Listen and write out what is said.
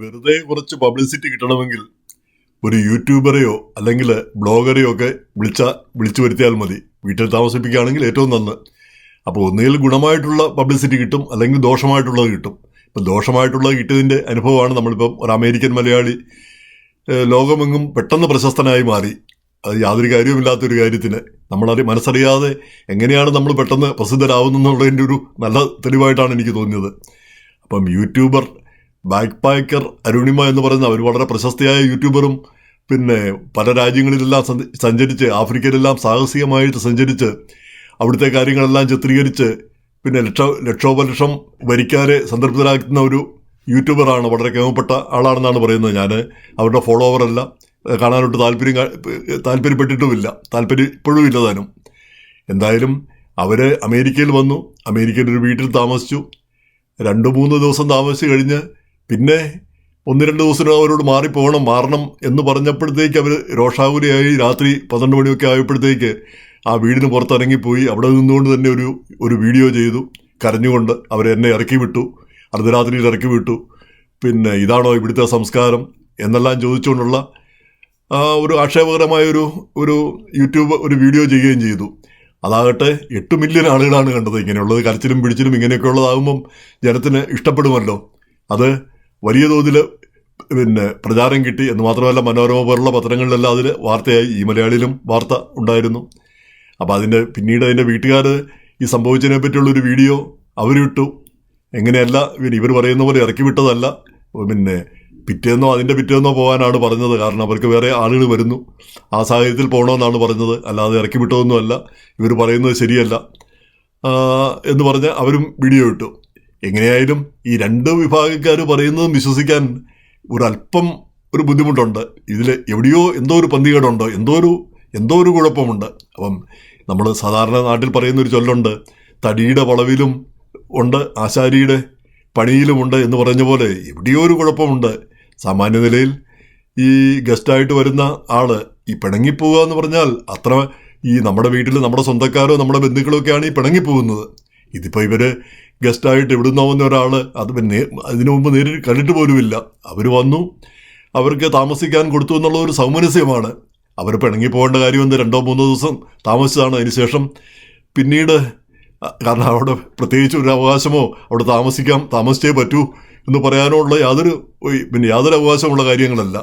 വെറുതെ കുറച്ച് പബ്ലിസിറ്റി കിട്ടണമെങ്കിൽ ഒരു യൂട്യൂബറെയോ അല്ലെങ്കിൽ ബ്ലോഗറെയോ ഒക്കെ വിളിച്ച വിളിച്ചു വരുത്തിയാൽ മതി. വീട്ടിൽ താമസിപ്പിക്കുകയാണെങ്കിൽ ഏറ്റവും നന്ന്. അപ്പോൾ ഒന്നുകിൽ ഗുണമായിട്ടുള്ള പബ്ലിസിറ്റി കിട്ടും അല്ലെങ്കിൽ ദോഷമായിട്ടുള്ളത് കിട്ടും. ഇപ്പം ദോഷമായിട്ടുള്ളത് കിട്ടിയതിന്റെ അനുഭവമാണ് നമ്മളിപ്പം ഒരു അമേരിക്കൻ മലയാളി ലോകമെങ്ങും പെട്ടെന്ന് പ്രശസ്തനായി മാറി. അത് യാതൊരു കാര്യവുമില്ലാത്തൊരു കാര്യത്തിന് നമ്മളറി മനസ്സറിയാതെ എങ്ങനെയാണ് നമ്മൾ പെട്ടെന്ന് പ്രസിദ്ധരാകുന്നതിന്റെ ഒരു നല്ല തെളിവായിട്ടാണ് എനിക്ക് തോന്നിയത്. അപ്പം യൂട്യൂബർ ബാക്ക് പാക്കർ അരുണിമ എന്ന് പറയുന്ന അവർ വളരെ പ്രശസ്തയായ യൂട്യൂബറും പിന്നെ പല രാജ്യങ്ങളിലെല്ലാം സഞ്ച- സഞ്ചരിച്ച് ആഫ്രിക്കയിലെല്ലാം സാഹസികമായിട്ട് സഞ്ചരിച്ച് അവിടുത്തെ കാര്യങ്ങളെല്ലാം ചിത്രീകരിച്ച് പിന്നെ ലക്ഷ ലക്ഷോപലക്ഷം വരിക്കാരെ സംതൃപ്തരാക്കുന്ന ഒരു യൂട്യൂബറാണ് വളരെ കേമപ്പെട്ട ആളാണെന്നാണ് പറയുന്നത് ഞാൻ അവരുടെ ഫോളോവറല്ല. കാണാനോട്ട് താല്പര്യം താല്പര്യപ്പെട്ടിട്ടുമില്ല. താല്പര്യം ഇപ്പോഴും ഇല്ല താനും. എന്തായാലും അവർ അമേരിക്കയിൽ വന്നു. അമേരിക്കയിൽ ഒരു വീട്ടിൽ താമസിച്ചു. രണ്ട് മൂന്ന് ദിവസം താമസിച്ച് കഴിഞ്ഞ് പിന്നെ ഒന്ന് രണ്ട് ദിവസം അവരോട് മാറിപ്പോകണം മാറണം എന്ന് പറഞ്ഞപ്പോഴത്തേക്ക് അവർ രോഷാകുലയായി. രാത്രി പന്ത്രണ്ട് മണിയൊക്കെ ആയപ്പോഴത്തേക്ക് ആ വീടിന് പുറത്തിറങ്ങിപ്പോയി. അവിടെ നിന്നുകൊണ്ട് തന്നെ ഒരു ഒരു വീഡിയോ ചെയ്തു. കരഞ്ഞുകൊണ്ട് അവരെന്നെ ഇറക്കി വിട്ടു. അർദ്ധരാത്രിയിൽ ഇറക്കി വിട്ടു. പിന്നെ ഇതാണോ ഇവിടുത്തെ സംസ്കാരം എന്നെല്ലാം ചോദിച്ചുകൊണ്ടുള്ള ഒരു ആക്ഷേപകരമായ ഒരു ഒരു യൂട്യൂബ് ഒരു വീഡിയോ ചെയ്യുകയും ചെയ്തു. അതാകട്ടെ എട്ട് മില്യൺ ആളുകളാണ് കണ്ടത്. ഇങ്ങനെയുള്ളത് കരച്ചിലും പിടിച്ചിലും ഇങ്ങനെയൊക്കെ ഉള്ളതാകുമ്പം ജനത്തിന് ഇഷ്ടപ്പെടുമല്ലോ. അത് വലിയ തോതിൽ പിന്നെ പ്രചാരം കിട്ടി എന്ന് മാത്രമല്ല മനോരമ പോലുള്ള പത്രങ്ങളിലെല്ലാം അതിൽ വാർത്തയായി. ഈ മലയാളിയിലും വാർത്ത ഉണ്ടായിരുന്നു. അപ്പോൾ അതിന്റെ പിന്നീട് അതിന്റെ വീട്ടുകാർ ഈ സംഭവിച്ചതിനെ പറ്റിയുള്ളൊരു വീഡിയോ അവരിട്ടു എങ്ങനെയല്ല ഇവർ പറയുന്ന പോലെ ഇറക്കി വിട്ടതല്ല. പിന്നെ പിറ്റേന്നോ അതിന്റെ പിറ്റേന്നോ പോകാനാണ് പറഞ്ഞത്. കാരണം അവർക്ക് വേറെ ആളുകൾ വരുന്നു. ആ സാഹചര്യത്തിൽ പോകണമെന്നാണ് പറഞ്ഞത്. അല്ലാതെ ഇറക്കി വിട്ടതൊന്നുമല്ല. ഇവർ പറയുന്നത് ശരിയല്ല. എന്ന് പറഞ്ഞ് അവരും വീഡിയോ ഇട്ടു. എങ്ങനെയായാലും ഈ രണ്ട് വിഭാഗക്കാർ പറയുന്നതും വിശ്വസിക്കാൻ ഒരല്പം ഒരു ബുദ്ധിമുട്ടുണ്ട്. ഇതിൽ എവിടെയോ എന്തോ ഒരു പന്തികേടുണ്ട് എന്തോ ഒരു എന്തോ ഒരു കുഴപ്പമുണ്ട്. അപ്പം നമ്മൾ സാധാരണ നാട്ടിൽ പറയുന്ന ഒരു ചൊല്ലുണ്ട് തടിയുടെ വളവിലും ഉണ്ട് ആശാരിയുടെ പണിയിലുമുണ്ട് എന്ന് പറഞ്ഞ പോലെ എവിടെയോ ഒരു കുഴപ്പമുണ്ട്. സാമാന്യ നിലയിൽ ഈ ഗസ്റ്റായിട്ട് വരുന്ന ആൾ ഈ പിണങ്ങിപ്പോവുക എന്ന് പറഞ്ഞാൽ അത്ര ഈ നമ്മുടെ വീട്ടിൽ നമ്മുടെ സ്വന്തക്കാരോ നമ്മുടെ ബന്ധുക്കളോ ഒക്കെയാണ് ഈ പിണങ്ങിപ്പോകുന്നത്. ഇതിപ്പോൾ ഇവർ ഗസ്റ്റായിട്ട് ഇവിടുന്ന് വന്ന ഒരാൾ അത് പിന്നെ അതിനു മുമ്പ് നേരിട്ട് കണ്ടിട്ട് പോലുമില്ല. അവർ വന്നു. അവർക്ക് താമസിക്കാൻ കൊടുത്തു എന്നുള്ള ഒരു സൗമനസ്യമാണ്. അവർ പിണങ്ങി പോകേണ്ട കാര്യം രണ്ടോ മൂന്നോ ദിവസം താമസിച്ചതാണ് അതിനുശേഷം പിന്നീട് കാരണം അവിടെ പ്രത്യേകിച്ച് ഒരു അവകാശമോ അവിടെ താമസിക്കാം താമസിച്ചേ പറ്റൂ എന്ന് പറയാനുള്ള യാതൊരു പിന്നെ യാതൊരു അവകാശമുള്ള കാര്യങ്ങളല്ല.